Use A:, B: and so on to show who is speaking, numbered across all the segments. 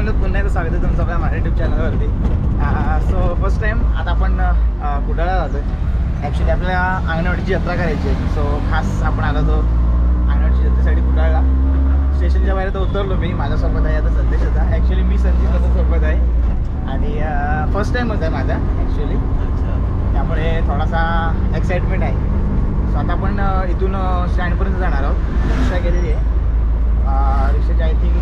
A: मित्रांनो पुन्हा एकदा स्वागत आहे तुमचं आपल्या माझ्या युट्यूब चॅनलवरती. सो फर्स्ट टाईम आता आपण कुडाळा आलो आहे ॲक्च्युली आपल्या अंगणवाडीची यात्रा करायची आहे. सो खास आपण आलो तो अंगणवाडीच्या जत्रेसाठी कुडाळला. स्टेशनच्या बाहेर तर उतरलो मी. माझ्यासोबत आहे आता संदेश होता ॲक्च्युली मी संदेश सोबत आहे. आणि फर्स्ट टाईम आहे माझा ॲक्च्युली त्यामुळे थोडासा एक्साइटमेंट आहे. सो आता आपण इथून स्टँडपर्यंत जाणार आहोत. रिक्षा गेलेली आहे. रिक्षाची आय थिंक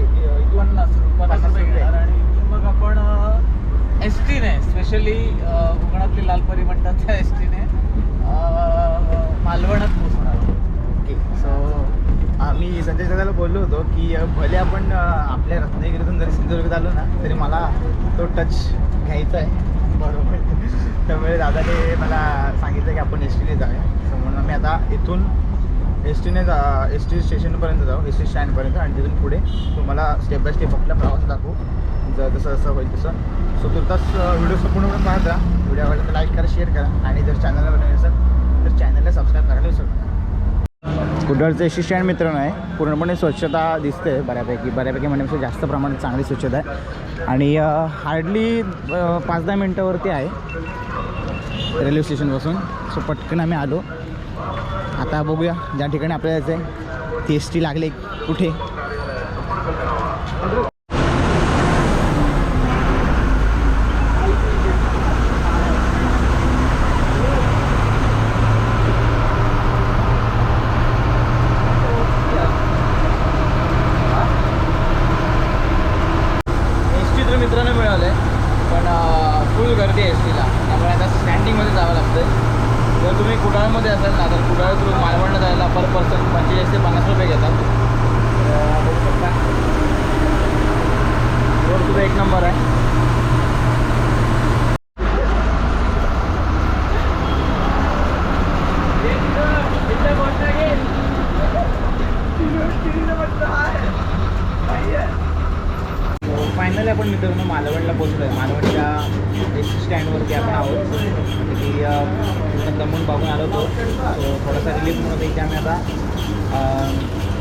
B: पन्नास
A: पन्नास
B: रुपये. घेणार आणि इथून मग आपण एस टीने स्पेशली कोकणातली लालपरी म्हणतात त्या एस टीने मालवणात पोहोचणार
A: ओके सो आम्ही संजय दादाला बोललो होतो की भले आपण आपल्या रत्नागिरीतून जरी सिंधुदुर्गात आलो ना तरी मला तो टच घ्यायचा आहे. बरोबर. त्यामुळे दादाने मला सांगितलं की आपण एस टीने जाऊया. सो म्हणून आम्ही आता इथून एस टीने जा एस टी स्टेशनपर्यंत जाऊ एस टी स्टँडपर्यंत आणि तिथून पुढे तुम्हाला स्टेप बाय स्टेप आपला प्रवास दाखवू. जर जसं जसं होईल तसं. सो तुर्तास व्हिडिओ संपूर्णपणे पाहत राहा. व्हिडिओ आवडला तर लाईक करा शेअर करा. आणि जर चॅनलला बनवले असेल तर चॅनलला सबस्क्राईब करायला विसरू नका. कुडाळचं एस टी स्टँड मित्रांनो आहे पूर्णपणे स्वच्छता दिसते बऱ्यापैकी. बऱ्यापैकी म्हणण्यापेक्षा जास्त प्रमाणात चांगली स्वच्छता आहे. आणि हार्डली पाच दहा मिनटावरती आहे. रेल्वे स्टेशनपासून. सो पटकन आम्ही आलो. आता बघूया ज्या ठिकाणी आपल्याला जायचं आहे ती एस टी लागले कुठे एस टी तर मित्रांनो मिळालं आहे पण फुल गर्दी आहे एस टीला त्यामुळे आता स्टँडिंगमध्ये जावं लागतं जर तुम्ही कुडाळमध्ये असाल ना तर कुडाळ थ्रू मालवणला जायला पर पर्सन पंचेचाळीस ते पन्नास रुपये घेतात. बघू शकता. रोड सुद्धा एक नंबर आहे. फायनली आपण मित्रांनो मालवणला पोहोचलो आहे मालवणच्या टी स्टँडवरती आपण आहोत. की दमून पाहून आलो होतो. सो थोडासा रिलीफ म्हणून इथे आम्ही आता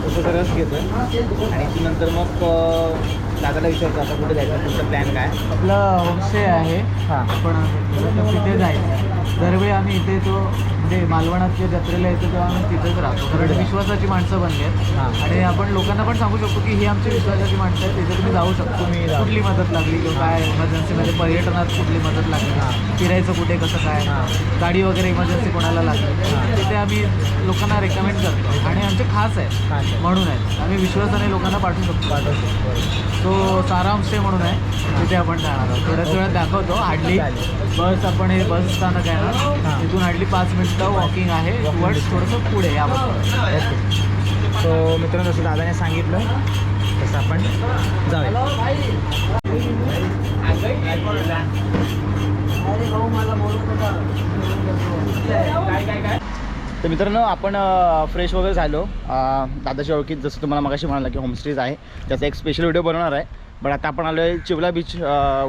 A: थोडंसं रस घेतो आहे आणि नंतर मग दादाला विचारतो आता कुठे जायचं? तुमचा प्लॅन काय?
B: आपलं होमस्टे आहे.
A: हां.
B: आपण तिथे जायचं. दरवेळी आम्ही इथे येतो म्हणजे मालवणातल्या जत्रेला येतो तेव्हा आम्ही तिथेच राहतो. कारण विश्वासाची माणसं बनली आहेत. आणि आपण लोकांना पण सांगू शकतो की ही आमची विश्वासाची माणसं आहेत. तिथे तुम्ही जाऊ शकतो.
A: जाऊ.
B: कुठली मदत लागली? किंवा काय इमर्जन्सीमध्ये पर्यटनात कुठली मदत लागली. फिरायचं कुठे? कसं काय. गाडी वगैरे इमर्जन्सी कोणाला लागली. तिथे आम्ही लोकांना रेकमेंड करतो. आणि आमचे खास आहेत. म्हणून आहेत. आम्ही विश्वासाने लोकांना पाठवू शकतो. तो साराम स्टे म्हणून आहे. तिथे आपण जाणार आहोत. थोड्याच वेळात दाखवतो. हार्डली. बस आपण हे बस स्थानक आहे. ना
A: हां.
B: तिथून हार्डली पाच मिनिटं वॉकिंग आहे.
A: Distance.
B: थोडंसं पुढे
A: ओके सो मित्रांनो जसं दादाने सांगितलं तसं आपण जाऊया. तर मित्रांनो आपण फ्रेश वगैरे झालो. दादाच्या ओळखीत जसं तुम्हाला मगाशी म्हणाला की होमस्टेज आहे. त्याचा एक स्पेशल व्हिडिओ बनवणार आहे. बट आता आपण आलो आहे चिवला बीच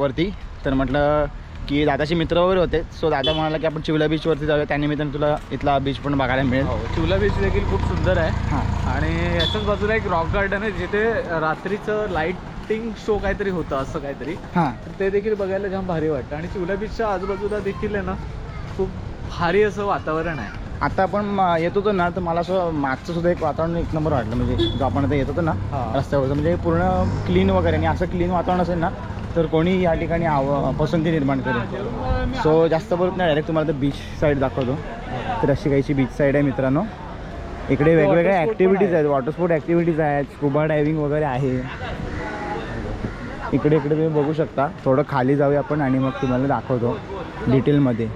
A: वरती. तर म्हटलं की दादाचे मित्र वगैरे होते. सो दादा म्हणाला की आपण चिवला बीचवरती जाऊया. त्यानिमित्ताने तुला इथला बीच पण बघायला मिळेल.
B: चिवला बीच देखील खूप सुंदर आहे.
A: हां.
B: आणि याच्याच बाजूला एक रॉक गार्डन आहे जिथे रात्रीचं लाईटिंग शो काहीतरी होतं असं काहीतरी.
A: हां.
B: तर ते देखील बघायला जाम भारी वाटतं. आणि चिवला बीचच्या आजूबाजूला देखील आहे ना खूप भारी असं वातावरण आहे.
A: आता आपण येत होतो ना तर मला असं मागचं सुद्धा एक वातावरण एक नंबर वाटलं. म्हणजे जो आपण आता येत होतो ना
B: हा.
A: रस्त्यावरचं. म्हणजे पूर्ण क्लीन वगैरे. आणि असं क्लीन वातावरण असेल ना तर कोणी या ठिकाणी आव पसंती निर्माण करेल. सो जास्त बोलत नाही. डायरेक्ट तुम्हाला तर बीच साईड दाखवतो. तर अशी काहीची बीच साईड आहे मित्रांनो. इकडे वेगवेगळ्या ॲक्टिव्हिटीज
B: आहे.
A: आहेत. वॉटर स्पोर्ट ॲक्टिव्हिटीज आहेत. स्कुबा डायव्हिंग वगैरे आहे. इकडे इकडे तुम्ही बघू शकता. थोडं खाली जाऊया आपण आणि मग तुम्हाला दाखवतो डिटेलमध्ये